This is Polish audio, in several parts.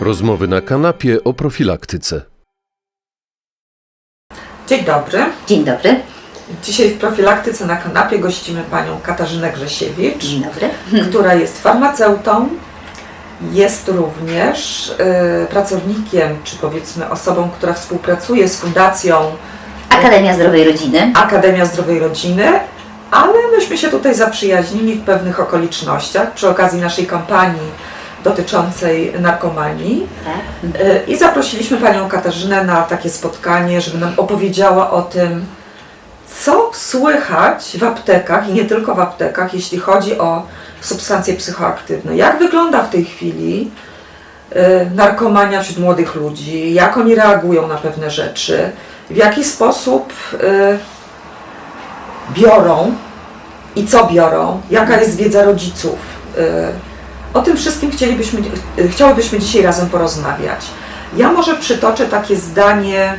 Rozmowy na kanapie o profilaktyce. Dzień dobry. Dzień dobry. Dzisiaj w profilaktyce na kanapie gościmy panią Katarzynę Grzesiewicz, Dzień dobry. która jest farmaceutą. Jest również y, pracownikiem, czy powiedzmy osobą, która współpracuje z Fundacją Akademia Zdrowej Rodziny. Akademia Zdrowej Rodziny, ale myśmy się tutaj zaprzyjaźnili w pewnych okolicznościach przy okazji naszej kampanii dotyczącej narkomanii. Tak. Y, I zaprosiliśmy panią Katarzynę na takie spotkanie, żeby nam opowiedziała o tym, co słychać w aptekach i nie tylko w aptekach, jeśli chodzi o substancje psychoaktywne. Jak wygląda w tej chwili y, narkomania wśród młodych ludzi, jak oni reagują na pewne rzeczy, w jaki sposób y, biorą i co biorą, jaka jest wiedza rodziców. Y, o tym wszystkim chcielibyśmy, y, chciałybyśmy dzisiaj razem porozmawiać. Ja może przytoczę takie zdanie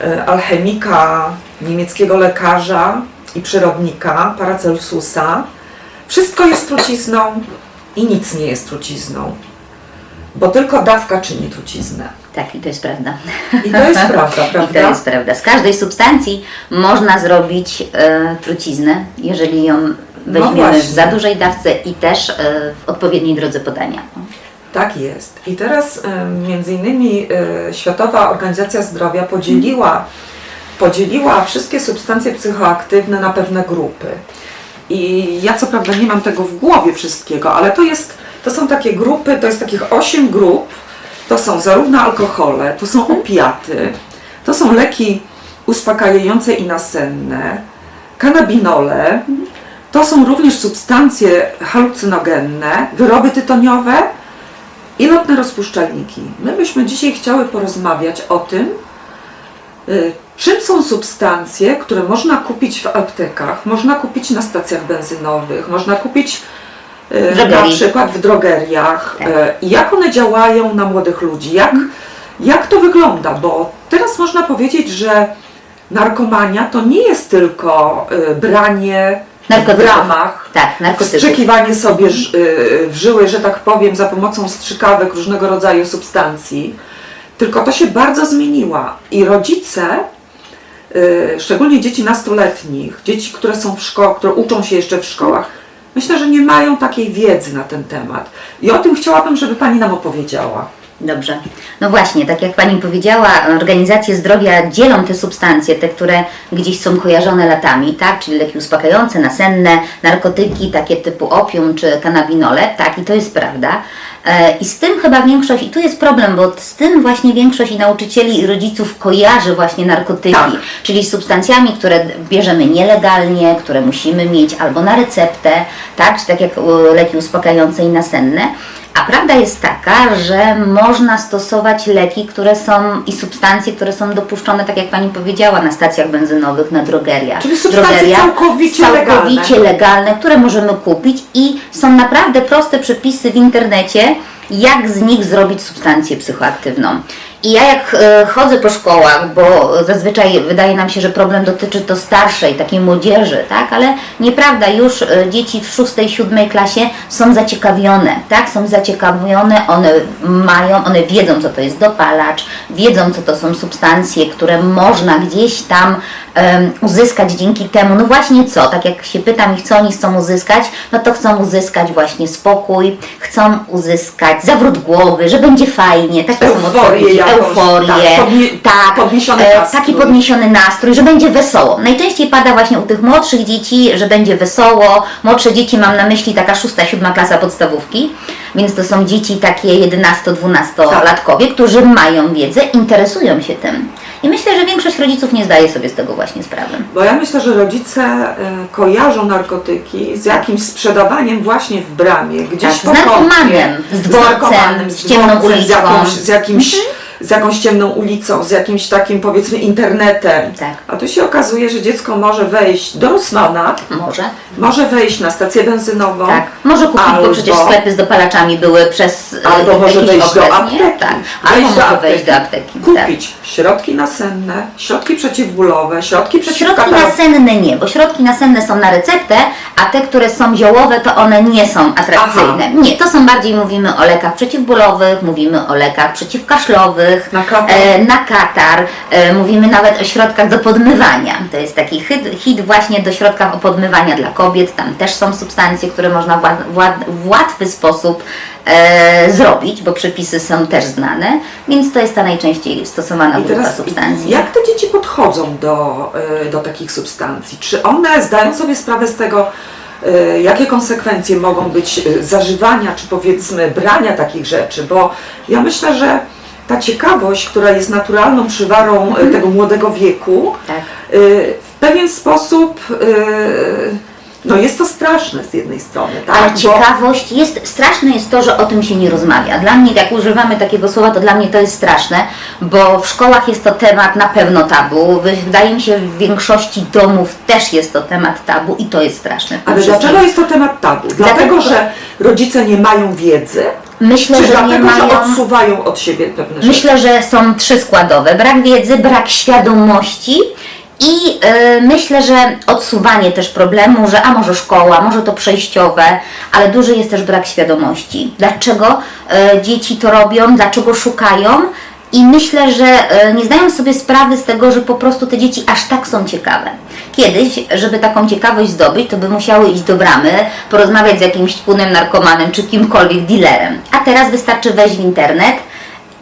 y, alchemika, niemieckiego lekarza i przyrodnika Paracelsusa. Wszystko jest trucizną i nic nie jest trucizną, bo tylko dawka czyni truciznę. Tak, i to jest prawda. I to jest prawda, I prawda? to jest prawda. Z każdej substancji można zrobić e, truciznę, jeżeli ją weźmiemy w No właśnie. za dużej dawce i też e, w odpowiedniej drodze podania. Tak jest. I teraz y, między innymi Światowa Organizacja Zdrowia podzieliła, podzieliła wszystkie substancje psychoaktywne na pewne grupy. I ja co prawda nie mam tego w głowie wszystkiego, ale to jest, to są takie grupy, to jest takich osiem grup. To są zarówno alkohole, to są opiaty, to są leki uspokajające i nasenne, kanabinole, to są również substancje halucynogenne, wyroby tytoniowe i lotne rozpuszczalniki. My byśmy dzisiaj chciały porozmawiać o tym, y, czym są substancje, które można kupić w aptekach, można kupić na stacjach benzynowych, można kupić na Drogerii. przykład w drogeriach, Tak. i jak one działają na młodych ludzi, jak, jak to wygląda, bo teraz można powiedzieć, że narkomania to nie jest tylko y, branie w Narkotyków. ramach, Tak, narkotyków. wstrzykiwanie sobie ż- y, w żyły, że tak powiem, za pomocą strzykawek różnego rodzaju substancji, tylko to się bardzo zmieniła i rodzice, y, szczególnie dzieci nastoletnich, dzieci, które są w szkołach, które uczą się jeszcze w szkołach, myślę, że nie mają takiej wiedzy na ten temat. I o tym chciałabym, żeby Pani nam opowiedziała. Dobrze. No właśnie, tak jak Pani powiedziała, organizacje zdrowia dzielą te substancje, te, które gdzieś są kojarzone latami, tak? Czyli leki uspokajające, nasenne, narkotyki, takie typu opium czy kanabinole, tak? I to jest prawda. E, I z tym chyba większość, i tu jest problem, bo z tym właśnie większość i nauczycieli i rodziców kojarzy właśnie narkotyki, Tak. czyli z substancjami, które bierzemy nielegalnie, które musimy mieć albo na receptę, tak? Czy tak jak leki uspokajające i nasenne. A prawda jest taka, że można stosować leki, które są i substancje, które są dopuszczone, tak jak Pani powiedziała, na stacjach benzynowych, na drogeriach. Czyli substancje Drogeria, całkowicie całkowicie legalne. legalne, które możemy kupić i są naprawdę proste przepisy w internecie, jak z nich zrobić substancję psychoaktywną. I ja jak e, chodzę po szkołach, bo zazwyczaj wydaje nam się, że problem dotyczy to starszej, takiej młodzieży, tak? Ale nieprawda, już e, dzieci w szóstej, siódmej klasie są zaciekawione, tak? Są zaciekawione, one mają, one wiedzą, co to jest dopalacz, wiedzą, co to są substancje, które można gdzieś tam uzyskać dzięki temu. No właśnie co, tak jak się pytam ich, co oni chcą uzyskać, no to chcą uzyskać właśnie spokój, chcą uzyskać zawrót głowy, że będzie fajnie, takie są Euforię odpowiedzi, jakąś, euforię, tak, podnie- tak, podniesiony e, nastrój. taki podniesiony nastrój, że będzie wesoło. Najczęściej pada właśnie u tych młodszych dzieci, że będzie wesoło. Młodsze dzieci mam na myśli taka szósta, siódma klasa podstawówki, więc to są dzieci takie 11-12-latkowie, którzy mają wiedzę, interesują się tym. I myślę, że większość rodziców nie zdaje sobie z tego właśnie sprawy. Bo ja myślę, że rodzice y, kojarzą narkotyki z jakimś sprzedawaniem właśnie w bramie, gdzieś Tak, z po kątie, narkomanem, z dworcem, narkomanem, z ciemną dworcem, z, jakąś, z, jakimś, Mhm. z jakąś ciemną ulicą, z jakimś takim powiedzmy internetem. Tak. A tu się okazuje, że dziecko może wejść do Rosmana, Może. Może wejść na stację benzynową. Tak, może kupić, albo, bo przecież sklepy z dopalaczami były przez e, Albo może wejść okres, do apteki. nie? Tak. Albo Wejść do może apteki, wejść do apteki. tak. Kupić środki nasenne, środki przeciwbólowe, środki Środki przeciwkatalowe. nasenne nie, bo środki nasenne są na receptę, a te, które są ziołowe, to one nie są atrakcyjne. Aha. Nie, to są bardziej mówimy o lekach przeciwbólowych, mówimy o lekach przeciwkaszlowych, Na katar. e, na katar, e, mówimy nawet o środkach do podmywania. To jest taki hit, hit właśnie do środkach o podmywania dla kobiet. Tam też są substancje, które można w, łat- w, łat- w łatwy sposób e, zrobić, bo przepisy są też znane, więc to jest ta najczęściej stosowana I grupa teraz substancji. jak te dzieci podchodzą do, y, do takich substancji? Czy one zdają sobie sprawę z tego, y, jakie konsekwencje mogą być y, zażywania, czy powiedzmy brania takich rzeczy? Bo ja myślę, że ta ciekawość, która jest naturalną przywarą y, tego młodego wieku, Tak. w pewien sposób no jest to straszne z jednej strony, tak? Ale Bo- ciekawość jest, straszne jest to, że o tym się nie rozmawia. Dla mnie, jak używamy takiego słowa, to dla mnie to jest straszne, bo w szkołach jest to temat na pewno tabu. Wydaje mi się, w większości domów też jest to temat tabu i to jest straszne. w tym Ale wszystkim. dlaczego jest to temat tabu? Dlatego, Dlatego- że rodzice nie mają wiedzy, Myślę, czy że nie dlatego, że mają... odsuwają od siebie pewne rzeczy? Myślę, że są trzy składowe. Brak wiedzy, brak świadomości i y, myślę, że odsuwanie też problemu, że a może szkoła, może to przejściowe, ale duży jest też brak świadomości. Dlaczego y, dzieci to robią, dlaczego szukają i myślę, że y, nie zdają sobie sprawy z tego, że po prostu te dzieci aż tak są ciekawe. Kiedyś, żeby taką ciekawość zdobyć, to by musiały iść do bramy, porozmawiać z jakimś punem narkomanem czy kimkolwiek dealerem. A teraz wystarczy wejść w internet,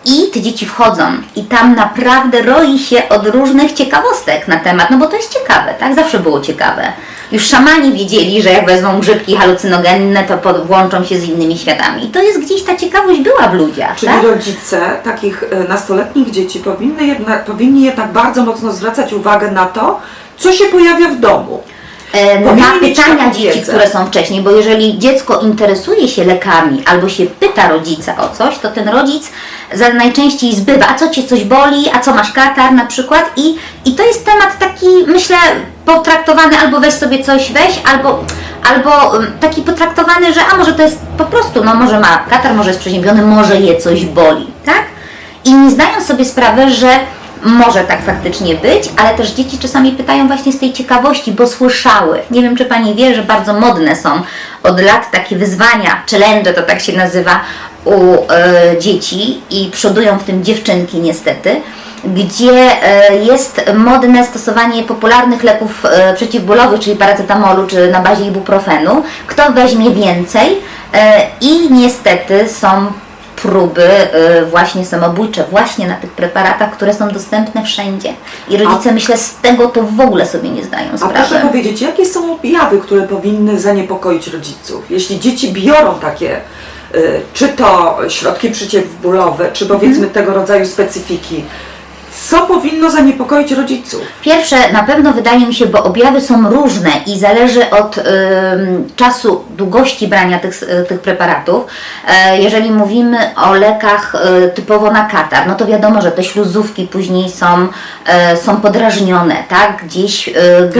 i te dzieci wchodzą i tam naprawdę roi się od różnych ciekawostek na temat, no bo to jest ciekawe, tak? Zawsze było ciekawe. Już szamani wiedzieli, że jak wezmą grzybki halucynogenne, to podłączą się z innymi światami. I to jest gdzieś ta ciekawość była w ludziach, Czyli tak? rodzice takich e, nastoletnich dzieci powinny jednak, powinni jednak bardzo mocno zwracać uwagę na to, co się pojawia w domu. E, na mieć pytania dzieci, które są wcześniej, bo jeżeli dziecko interesuje się lekami albo się pyta rodzica o coś, to ten rodzic za najczęściej zbywa, a co cię coś boli, a co masz katar? na przykład i, i to jest temat taki, myślę, potraktowany albo weź sobie coś weź, albo, albo um, taki potraktowany, że a może to jest po prostu, no może ma katar, może jest przeziębiony, może je coś boli, tak? I nie zdają sobie sprawy, że może tak faktycznie być, ale też dzieci czasami pytają właśnie z tej ciekawości, bo słyszały. Nie wiem, czy Pani wie, że bardzo modne są od lat takie wyzwania, challenge to tak się nazywa u e, dzieci i przodują w tym dziewczynki niestety, gdzie e, jest modne stosowanie popularnych leków e, przeciwbólowych, czyli paracetamolu czy na bazie ibuprofenu. Kto weźmie więcej i niestety są próby y, właśnie samobójcze, właśnie na tych preparatach, które są dostępne wszędzie. I rodzice, myślę, z tego to w ogóle sobie nie zdają A sprawy. proszę powiedzieć, jakie są objawy, które powinny zaniepokoić rodziców? Jeśli dzieci biorą takie, y, czy to środki przeciwbólowe, czy Mhm. powiedzmy tego rodzaju specyfiki, co powinno zaniepokoić rodziców? Pierwsze, na pewno wydaje mi się, bo objawy są różne i zależy od ym, czasu, długości brania tych, s- tych preparatów. E, jeżeli mówimy o lekach e, typowo na katar, no to wiadomo, że te śluzówki później są, e, są podrażnione, tak? Gdzieś, e,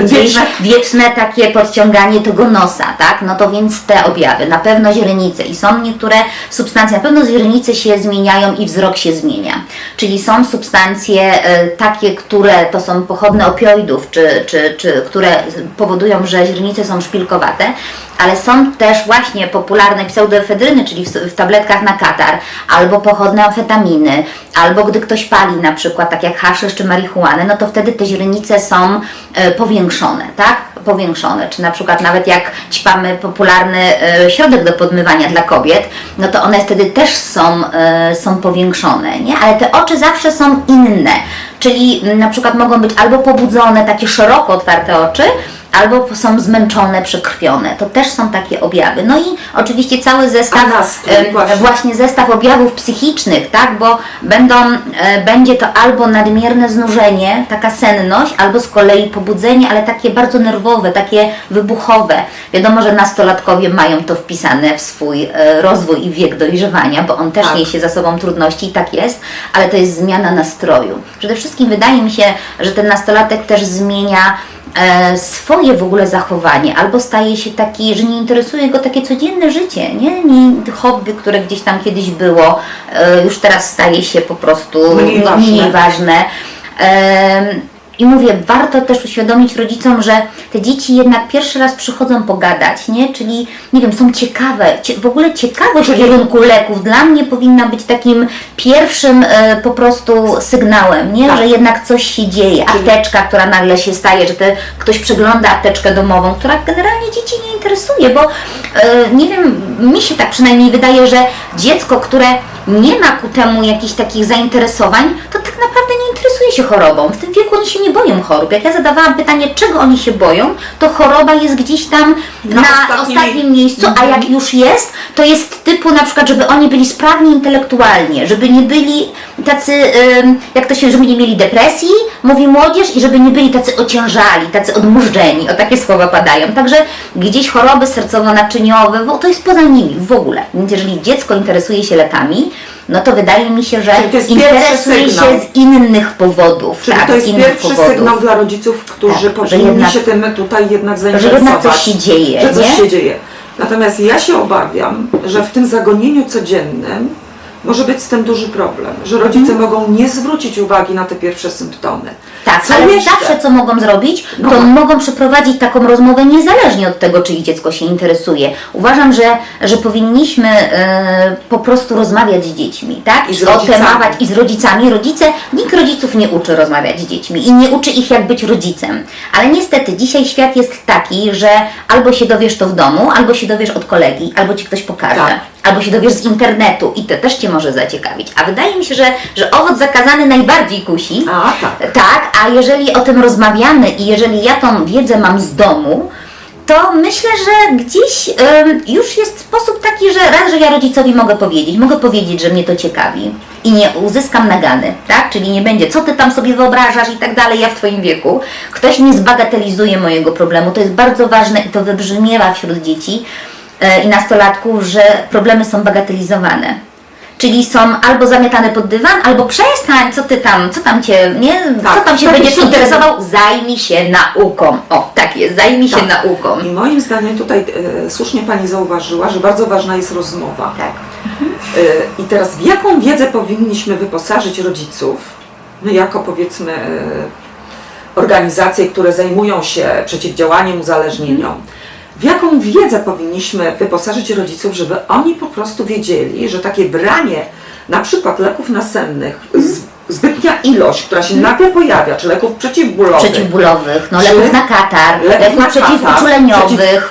gdzieś Wieczne. wieczne takie podciąganie tego nosa, tak? No to więc te objawy, na pewno źrenice i są niektóre substancje, na pewno źrenice się zmieniają i wzrok się zmienia. Czyli są substancje e, takie, które to są pochodne opioidów, czy, czy, czy które powodują, że źrenice są szpilkowate, ale są też właśnie popularne pseudoefedryny, czyli w, w tabletkach na katar, albo pochodne amfetaminy, albo gdy ktoś pali na przykład, tak jak haszysz czy marihuanę, no to wtedy te źrenice są e, powiększone, tak? Powiększone, czy na przykład nawet jak ćpamy popularny e, środek do podmywania dla kobiet, no to one wtedy też są, e, są powiększone, nie? Ale te oczy zawsze są inne, czyli na przykład mogą być albo pobudzone, takie szeroko otwarte oczy, albo są zmęczone, przekrwione. To też są takie objawy. No i oczywiście cały zestaw, nastrój e, właśnie. właśnie zestaw objawów psychicznych, tak, bo będą, e, będzie to albo nadmierne znużenie, taka senność, albo z kolei pobudzenie, ale takie bardzo nerwowe, takie wybuchowe. Wiadomo, że nastolatkowie mają to wpisane w swój e, rozwój i wiek dojrzewania, bo on też Tak. niesie za sobą trudności i tak jest, ale to jest zmiana nastroju. Przede wszystkim wydaje mi się, że ten nastolatek też zmienia swoje w ogóle zachowanie, albo staje się taki, że nie interesuje go takie codzienne życie, nie? nie hobby, które gdzieś tam kiedyś było, e, już teraz staje się po prostu Mniej ważne. mniej ważne. I mówię, warto też uświadomić rodzicom, że te dzieci jednak pierwszy raz przychodzą pogadać, nie? Czyli, nie wiem, są ciekawe. Cie, w ogóle ciekawość w kierunku leków dla mnie powinna być takim pierwszym e, po prostu sygnałem, nie? Tak. Że jednak coś się dzieje. Apteczka, która nagle się staje, że te, ktoś przegląda apteczkę domową, która generalnie dzieci nie interesuje, bo e, nie wiem, mi się tak przynajmniej wydaje, że dziecko, które nie ma ku temu jakichś takich zainteresowań, to tak naprawdę nie interesuje się chorobą. W tym wieku oni się nie boją chorób. Jak ja zadawałam pytanie, czego oni się boją, to choroba jest gdzieś tam na, Na ostatnim, ostatnim miejscu, a jak już jest, to jest typu na przykład, żeby oni byli sprawni intelektualnie, żeby nie byli tacy, jak to się, żeby nie mieli depresji, mówi młodzież, i żeby nie byli tacy ociężali, tacy odmurzeni, o takie słowa padają. Także gdzieś choroby sercowo-naczyniowe, bo to jest poza nimi w ogóle. Więc jeżeli dziecko interesuje się lekami, no to wydaje mi się, że interesuje sygnał. się z innych powodów. Czyli tak, to jest pierwszy powodów. sygnał dla rodziców, którzy Tak, że powinni jednak- się tym tutaj jednak że zainteresować. jednak coś się dzieje, Że coś nie? się dzieje. Natomiast ja się obawiam, że w tym zagonieniu codziennym może być z tym duży problem, że rodzice mogą nie zwrócić uwagi na te pierwsze symptomy. Tak, Co ale jeszcze? zawsze co mogą zrobić, No. to mogą przeprowadzić taką rozmowę niezależnie od tego, czy ich dziecko się interesuje. Uważam, że, że powinniśmy e, po prostu rozmawiać z dziećmi, tak? I z o rodzicami. temacie i z rodzicami. Rodzice, nikt rodziców nie uczy rozmawiać z dziećmi i nie uczy ich jak być rodzicem. Ale niestety dzisiaj świat jest taki, że albo się dowiesz to w domu, albo się dowiesz od kolegi, albo ci ktoś pokaże. Tak. Albo się dowiesz z internetu i to też Cię może zaciekawić. A wydaje mi się, że, że owoc zakazany najbardziej kusi. A tak. Tak, a jeżeli o tym rozmawiamy i jeżeli ja tą wiedzę mam z domu, to myślę, że gdzieś ym, już jest sposób taki, że raz, że ja rodzicowi mogę powiedzieć, mogę powiedzieć, że mnie to ciekawi i nie uzyskam nagany, tak? Czyli nie będzie, co ty tam sobie wyobrażasz i tak dalej, ja w twoim wieku. Ktoś nie zbagatelizuje mojego problemu, to jest bardzo ważne i to wybrzmiewa wśród dzieci i nastolatków, że problemy są bagatelizowane. Czyli są albo zamiatane pod dywan, albo przestań, co ty tam, co tam cię, nie? Tak, co tam się będziesz interesował? Zajmij się nauką. O, tak jest, zajmij się Tak. nauką. I moim zdaniem tutaj e, słusznie Pani zauważyła, że bardzo ważna jest rozmowa. Tak. E, I teraz w jaką wiedzę powinniśmy wyposażyć rodziców, my jako powiedzmy e, organizacje, które zajmują się przeciwdziałaniem uzależnieniom, w jaką wiedzę powinniśmy wyposażyć rodziców, żeby oni po prostu wiedzieli, że takie branie na przykład leków nasennych, zbytnia ilość, która się nagle pojawia, czy leków przeciwbólowych, Przeciwbólowych, no leków na katar, leków leków na przeciwuczuleniowych,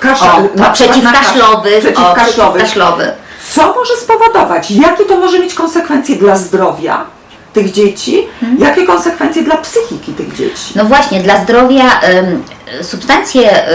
przeciwkaszlowych, przeciwkaszlowych. Co może spowodować? Jakie to może mieć konsekwencje dla zdrowia tych dzieci? Jakie konsekwencje dla psychiki tych dzieci? No właśnie, dla zdrowia substancje y,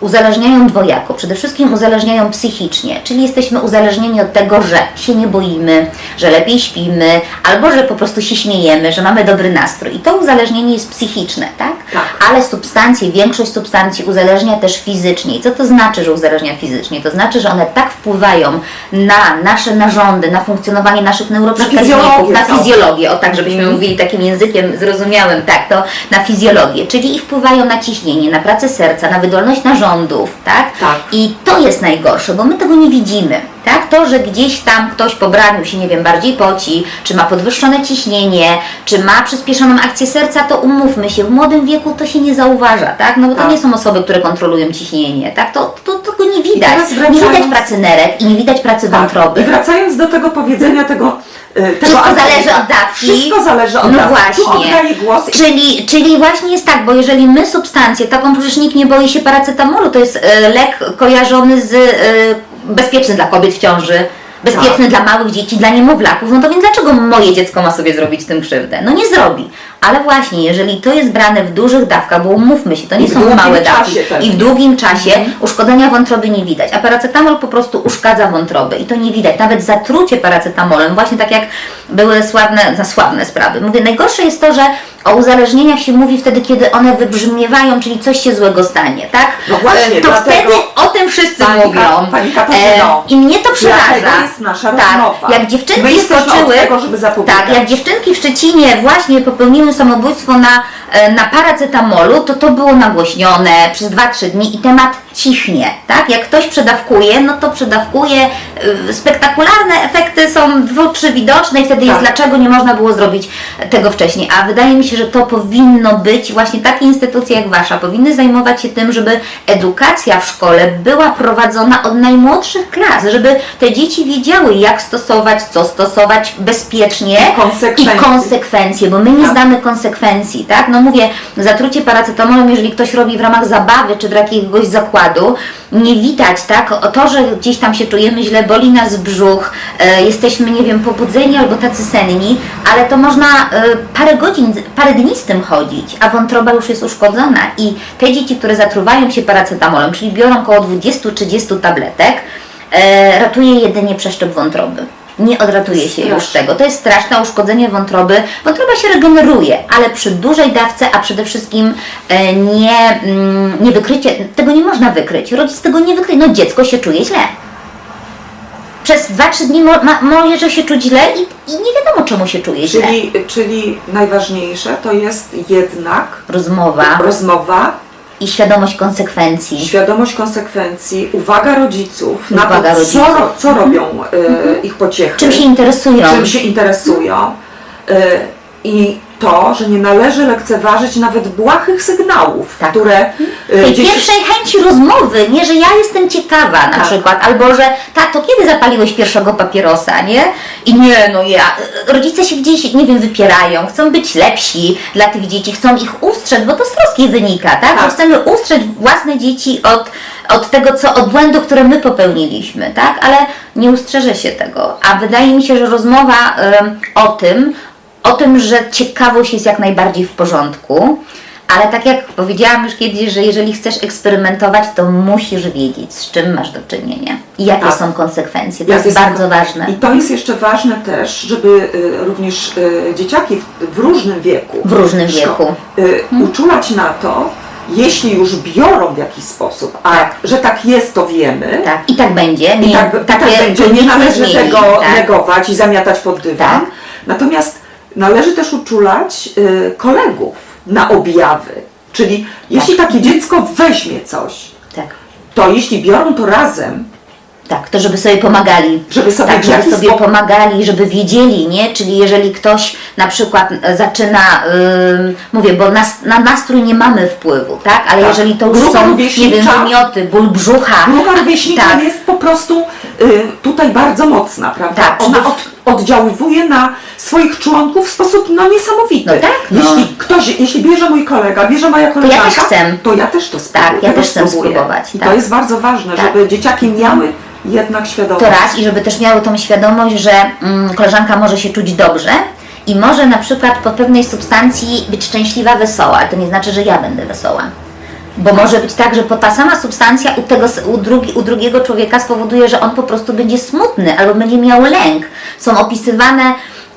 uzależniają dwojako. Przede wszystkim uzależniają psychicznie, czyli jesteśmy uzależnieni od tego, że się nie boimy, że lepiej śpimy, albo że po prostu się śmiejemy, że mamy dobry nastrój. I to uzależnienie jest psychiczne, tak? Tak. Ale substancje, większość substancji uzależnia też fizycznie. I co to znaczy, że uzależnia fizycznie? To znaczy, że one tak wpływają na nasze narządy, na funkcjonowanie naszych neuroprzekaźników, na całą. fizjologię, o tak, żebyśmy Mhm. mówili takim językiem zrozumiałym, tak, to na fizjologię, czyli i wpływają na ciśnienie, na pracę serca, na wydolność narządów, tak? Tak. I to jest najgorsze, bo my tego nie widzimy, tak? To, że gdzieś tam ktoś po braniu się, nie wiem, bardziej poci, czy ma podwyższone ciśnienie, czy ma przyspieszoną akcję serca, to umówmy się, w młodym wieku to się nie zauważa, tak? No bo to Tak. nie są osoby, które kontrolują ciśnienie, tak? To, to, tego nie widać. teraz Nie wracając- widać pracy nerek i nie widać pracy wątroby. Tak. I wracając do tego powiedzenia tego, e, tego Wszystko zależy od dawki. Wszystko zależy od No dawki. Tu właśnie. oddaję głos. Czyli, czyli właśnie jest tak, bo jeżeli my substancje, taką przecież nikt nie boi się paracetamolu, to jest e, lek kojarzony z e, bezpieczny dla kobiet w ciąży, bezpieczny Tak. dla małych dzieci, dla niemowlaków, no to więc dlaczego moje dziecko ma sobie zrobić z tym krzywdę? No nie zrobi. Ale właśnie, jeżeli to jest brane w dużych dawkach, bo umówmy się, to nie są małe dawki też. i w długim czasie uszkodzenia wątroby nie widać, a paracetamol po prostu uszkadza wątrobę i to nie widać. Nawet zatrucie paracetamolem, właśnie tak jak były sławne, za sławne sprawy. Mówię, najgorsze jest to, że o uzależnieniach się mówi wtedy, kiedy one wybrzmiewają, czyli coś się złego stanie, tak? No właśnie, to dlatego- wtedy o wszyscy Pani mówią. Pani Katarzyno, E, I mnie to przeraża. jest nasza tak, rozmowa. jak My dziewczynki jesteśmy skoczyły, tego, żeby zapobiegać. tak, jak dziewczynki w Szczecinie właśnie popełniły samobójstwo na na paracetamolu, to to było nagłośnione przez 2-3 dni i temat cichnie, tak? Jak ktoś przedawkuje, no to przedawkuje, y, spektakularne efekty są dwu, trzy widoczne i wtedy jest Tak. dlaczego nie można było zrobić tego wcześniej. A wydaje mi się, że to powinno być, właśnie takie instytucje jak Wasza powinny zajmować się tym, żeby edukacja w szkole była prowadzona od najmłodszych klas, żeby te dzieci wiedziały jak stosować, co stosować bezpiecznie I konsekwencje. i konsekwencje, bo my nie Tak. znamy konsekwencji, tak? No mówię, zatrucie paracetamolem, jeżeli ktoś robi w ramach zabawy czy w jakiegoś zakładu, nie widać, tak? O to, że gdzieś tam się czujemy źle, boli nas brzuch, e, jesteśmy, nie wiem, pobudzeni albo tacy senni, ale to można e, parę godzin, parę dni z tym chodzić, a wątroba już jest uszkodzona i te dzieci, które zatruwają się paracetamolem, czyli biorą około 20-30 tabletek, e, ratuje jedynie przeszczep wątroby. Nie odratuje się już tego. To jest straszne uszkodzenie wątroby. Wątroba się regeneruje, ale przy dużej dawce, a przede wszystkim e, nie, mm, nie wykrycie, tego nie można wykryć. Rodzic tego nie wykryje. No dziecko się czuje źle. Przez 2-3 dni mo, ma, może się czuć źle i, i nie wiadomo czemu się czuje źle. Czyli, czyli najważniejsze to jest jednak Rozmowa rozmowa, i świadomość konsekwencji. świadomość konsekwencji, uwaga rodziców na Uwaga to, rodziców. Mhm. co, co robią y, ich pociechy, Czym się interesują? czym się interesują y, i to, że nie należy lekceważyć nawet błahych sygnałów, Tak. które y, tej dzieci pierwszej chęci rozmowy, nie, że ja jestem ciekawa na Tak. przykład, albo że tato, kiedy zapaliłeś pierwszego papierosa, nie? I nie, no ja, rodzice się gdzieś, nie wiem, wypierają, chcą być lepsi dla tych dzieci, chcą ich ustrzec, bo to z troski wynika, tak? Tak. Że chcemy ustrzec własne dzieci od, od tego, co, od błędu, które my popełniliśmy, tak? Ale nie ustrzeże się tego, a wydaje mi się, że rozmowa em, o tym, o tym, że ciekawość jest jak najbardziej w porządku, ale tak jak powiedziałam już kiedyś, że jeżeli chcesz eksperymentować, to musisz wiedzieć, z czym masz do czynienia i jakie Tak. są konsekwencje. To Jak jest bardzo ważne. I to jest jeszcze ważne też, żeby y, również y, dzieciaki w, w różnym wieku, W różnym szko- wieku. y, uczulać na to, jeśli już biorą w jakiś sposób, a Tak. że tak jest, to wiemy. Tak, i tak będzie. Nie, I tak, tak takie będzie, nie należy zmieni, tego tak. negować i zamiatać pod dywan. Tak. Natomiast należy też uczulać y, kolegów na objawy. Czyli jeśli takie dziecko weźmie coś, Tak, to jeśli biorą to razem, tak, to żeby sobie pomagali. żeby sobie Tak, w żeby jakiś sobie sposób pomagali, żeby wiedzieli, nie? Czyli jeżeli ktoś na przykład e, zaczyna, ym, mówię, bo nas, na nastrój nie mamy wpływu, tak? Ale Tak. jeżeli to już Grupa są, nie wiem, rówieśnicza. wymioty, ból brzucha. Grupa rówieśnicza tak, jest po prostu y, tutaj bardzo mocna, prawda? Tak, Ona od, oddziaływuje na swoich członków w sposób no, niesamowity. No tak, no. Jeśli ktoś, jeśli bierze mój kolega, bierze moja koleżanka, też chcę. to ja też to spróbuję. Tak, ja też chcę spróbuję. spróbować, I tak. to jest bardzo ważne, Tak. żeby dzieciaki miały jednak świadomość. To raz i żeby też miały tą świadomość, że mm, koleżanka może się czuć dobrze i może na przykład po pewnej substancji być szczęśliwa, wesoła, ale to nie znaczy, że ja będę wesoła. Bo może być tak, że ta sama substancja u, tego, u, drugi, u drugiego człowieka spowoduje, że on po prostu będzie smutny albo będzie miał lęk. Są opisywane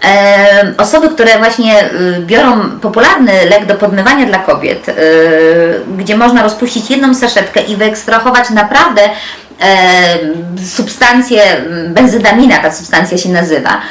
e, osoby, które właśnie y, biorą popularny lek do podmywania dla kobiet, y, gdzie można rozpuścić jedną saszetkę i wyekstrahować naprawdę e, substancję, benzydamina ta substancja się nazywa.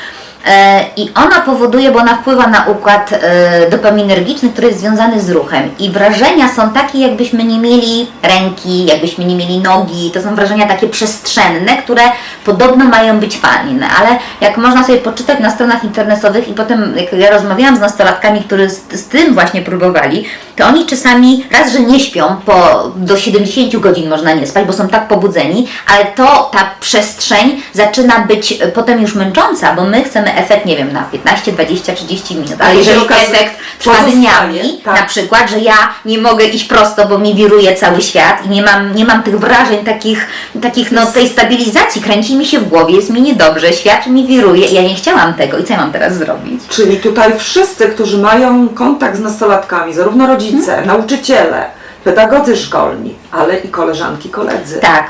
E, I ona powoduje, bo ona wpływa na układ e, dopaminergiczny, który jest związany z ruchem. I wrażenia są takie, jakbyśmy nie mieli ręki, jakbyśmy nie mieli nogi. To są wrażenia takie przestrzenne, które podobno mają być fajne, ale jak można sobie poczytać na stronach internetowych i potem, jak ja rozmawiałam z nastolatkami, którzy z, z tym właśnie próbowali, to oni czasami raz, że nie śpią, po do 70 godzin można nie spać, bo są tak pobudzeni, ale to ta przestrzeń zaczyna być potem już męcząca, bo my chcemy efekt, nie wiem, na 15, 20, 30 minut, ale jeżeli okazuje- efekt trwa dniami, tak. na przykład, że ja nie mogę iść prosto, bo mi wiruje cały świat i nie mam, nie mam tych wrażeń, takich, takich no tej stabilizacji, kręci mi się w głowie, jest mi niedobrze, świat mi wiruje ja nie chciałam tego i co ja mam teraz zrobić? Czyli tutaj wszyscy, którzy mają kontakt z nastolatkami, zarówno rodzice, Mhm. nauczyciele, pedagodzy szkolni, ale i koleżanki, koledzy, Tak,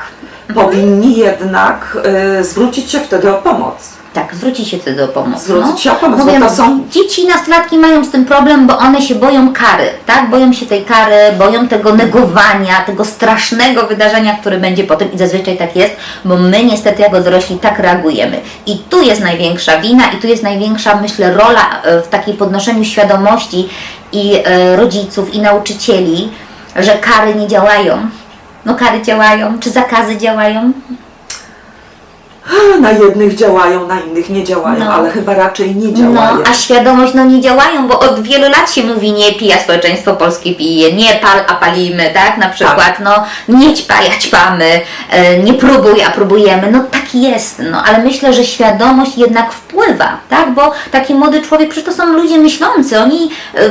powinni jednak y, zwrócić się wtedy o pomoc. Tak, zwróci się wtedy o pomoc. Zwrócić się o pomoc, bo Mówię, to są- Dzieci nastolatki mają z tym problem, bo one się boją kary, tak? Boją się tej kary, boją tego negowania, tego strasznego wydarzenia, które będzie potem i zazwyczaj tak jest, bo my niestety jako dorośli tak reagujemy. I tu jest największa wina i tu jest największa, myślę, rola e, w takiej podnoszeniu świadomości i e, rodziców, i nauczycieli, że kary nie działają. No kary działają, czy zakazy działają? Na jednych działają, na innych nie działają, No. ale chyba raczej nie No, działają. a świadomość, no nie działają, bo od wielu lat się mówi nie pij, a społeczeństwo polskie pije, nie pal, a palimy, tak? Na przykład, no nie ćpaj, a ćpamy, e, nie próbuj, a próbujemy, no tak jest, no ale myślę, że świadomość jednak wpływa, tak? Bo taki młody człowiek, przecież to są ludzie myślący, oni e,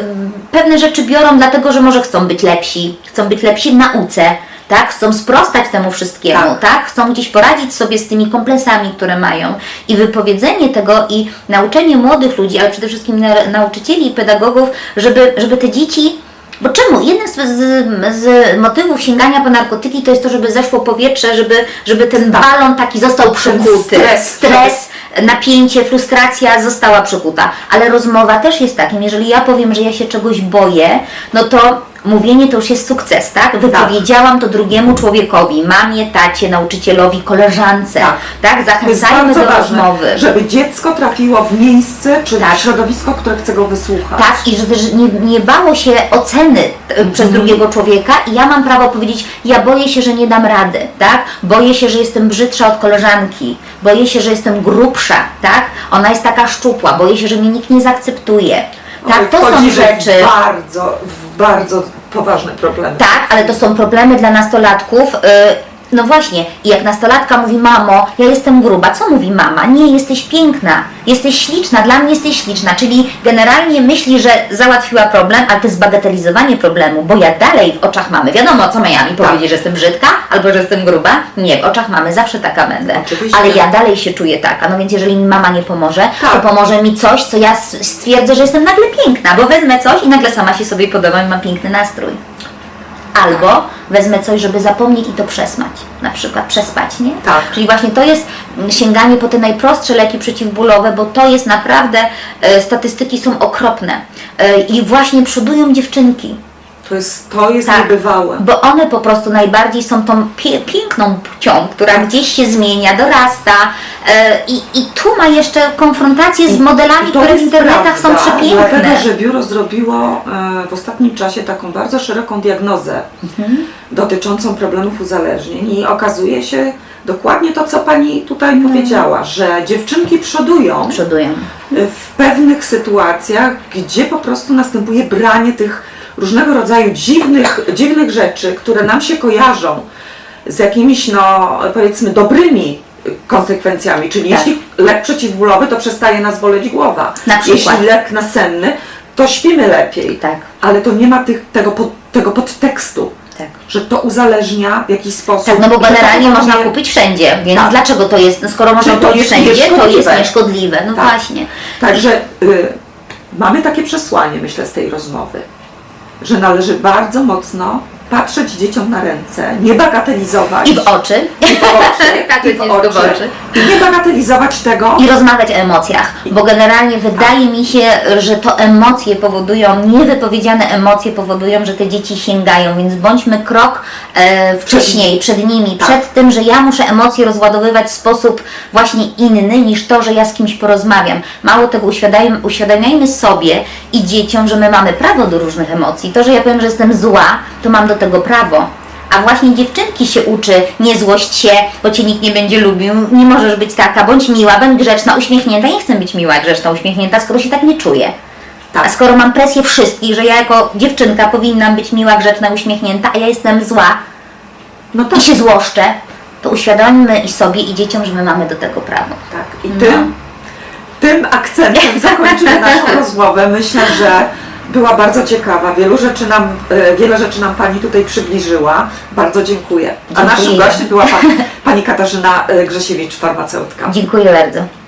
pewne rzeczy biorą dlatego, że może chcą być lepsi, chcą być lepsi w nauce, tak? Chcą sprostać temu wszystkiemu, Tak. tak? Chcą gdzieś poradzić sobie z tymi kompleksami, które mają. I wypowiedzenie tego i nauczenie młodych ludzi, ale przede wszystkim na, nauczycieli i pedagogów, żeby, żeby te dzieci. Bo czemu? Jeden z, z, z motywów sięgania po narkotyki to jest to, żeby zeszło powietrze, żeby, żeby ten balon taki został przykuty. stres. stres napięcie, frustracja została przykuta. Ale rozmowa też jest takim, jeżeli ja powiem, że ja się czegoś boję, no to mówienie to już jest sukces, tak? Wypowiedziałam to drugiemu człowiekowi, mamie, tacie, nauczycielowi, koleżance, Tak. tak? Zachęcajmy do ważne, rozmowy. żeby dziecko trafiło w miejsce czy Tak. w środowisko, które chce go wysłuchać. Tak, i że też nie, nie bało się oceny e, przez Mhm. drugiego człowieka i ja mam prawo powiedzieć, ja boję się, że nie dam rady, tak? Boję się, że jestem brzydsza od koleżanki, boję się, że jestem grubsza, tak? Ona jest taka szczupła, boję się, że mnie nikt nie zaakceptuje. Tak, to są rzeczy. Bardzo, bardzo poważne problemy. Tak, ale to są problemy dla nastolatków. y, No właśnie, i jak nastolatka mówi, mamo, ja jestem gruba, co mówi mama? Nie, jesteś piękna, jesteś śliczna, dla mnie jesteś śliczna, czyli generalnie myśli, że załatwiła problem, ale to jest bagatelizowanie problemu, bo ja dalej w oczach mamy, wiadomo co mają mi powiedzieć, że jestem brzydka, albo że jestem gruba? Nie, w oczach mamy zawsze taka będę, Oczywiście. ale ja dalej się czuję taka, no więc jeżeli mi mama nie pomoże, Tak. to pomoże mi coś, co ja stwierdzę, że jestem nagle piękna, bo wezmę coś i nagle sama się sobie podobam i mam piękny nastrój. Albo wezmę coś, żeby zapomnieć i to przesmać. Na przykład przespać, nie? Tak. Czyli właśnie to jest sięganie po te najprostsze leki przeciwbólowe, bo to jest naprawdę, e, statystyki są okropne. E, I właśnie przodują dziewczynki. To jest, to jest Tak. niebywałe. Bo one po prostu najbardziej są tą pie piękną płcią, która gdzieś się zmienia, dorasta e, i, i tu ma jeszcze konfrontację z modelami, które w internetach są prawda, przepiękne. Dlatego, że biuro zrobiło e, w ostatnim czasie taką bardzo szeroką diagnozę Mhm. dotyczącą problemów uzależnień i okazuje się dokładnie to, co Pani tutaj Mhm. powiedziała, że dziewczynki przodują Przodują. w pewnych sytuacjach, gdzie po prostu następuje branie tych różnego rodzaju dziwnych, dziwnych rzeczy, które nam się kojarzą z jakimiś, no powiedzmy, dobrymi konsekwencjami. Czyli Tak. jeśli lek przeciwbólowy, to przestaje nas boleć głowa. Na. Jeśli lek nasenny, to śpimy lepiej. Tak, Ale to nie ma tych, tego, pod, tego podtekstu, tak. że to uzależnia w jakiś sposób. Tak, no bo to generalnie można kupić wszędzie, więc Tak. dlaczego to jest, no skoro można kupić wszędzie, to jest nieszkodliwe. No Tak. właśnie. Także y, mamy takie przesłanie, myślę, z tej rozmowy, że należy bardzo mocno patrzeć dzieciom na ręce, nie bagatelizować. I w oczy. i w oczy, tak, i w w oczy, oczy. I nie bagatelizować tego. I rozmawiać o emocjach, bo generalnie wydaje mi się, że to emocje powodują, niewypowiedziane emocje powodują, że te dzieci sięgają, więc bądźmy krok e, wcześniej, przed nimi, Tak. przed tym, że ja muszę emocje rozładowywać w sposób właśnie inny niż to, że ja z kimś porozmawiam. Mało tego uświadamiajmy, uświadamiajmy sobie i dzieciom, że my mamy prawo do różnych emocji. To, że ja powiem, że jestem zła, to mam do tego prawo. A właśnie dziewczynki się uczy nie złość się, bo cię nikt nie będzie lubił, nie możesz być taka, bądź miła, bądź grzeczna, uśmiechnięta. Nie chcę być miła, grzeczna, uśmiechnięta, skoro się tak nie czuję. Tak. A skoro mam presję wszystkich, że ja jako dziewczynka powinnam być miła, grzeczna, uśmiechnięta, a ja jestem zła No i się złoszczę, to uświadommy i sobie i dzieciom, że my mamy do tego prawo. tak. I No. tym, tym akcentem zakończymy naszą rozmowę. Myślę, że była bardzo ciekawa. Wielu rzeczy nam, e, wiele rzeczy nam Pani tutaj przybliżyła. Bardzo dziękuję. A Dziękuję. naszym gościem była Pani, pani Katarzyna e, Grzesiewicz, farmaceutka. Dziękuję bardzo.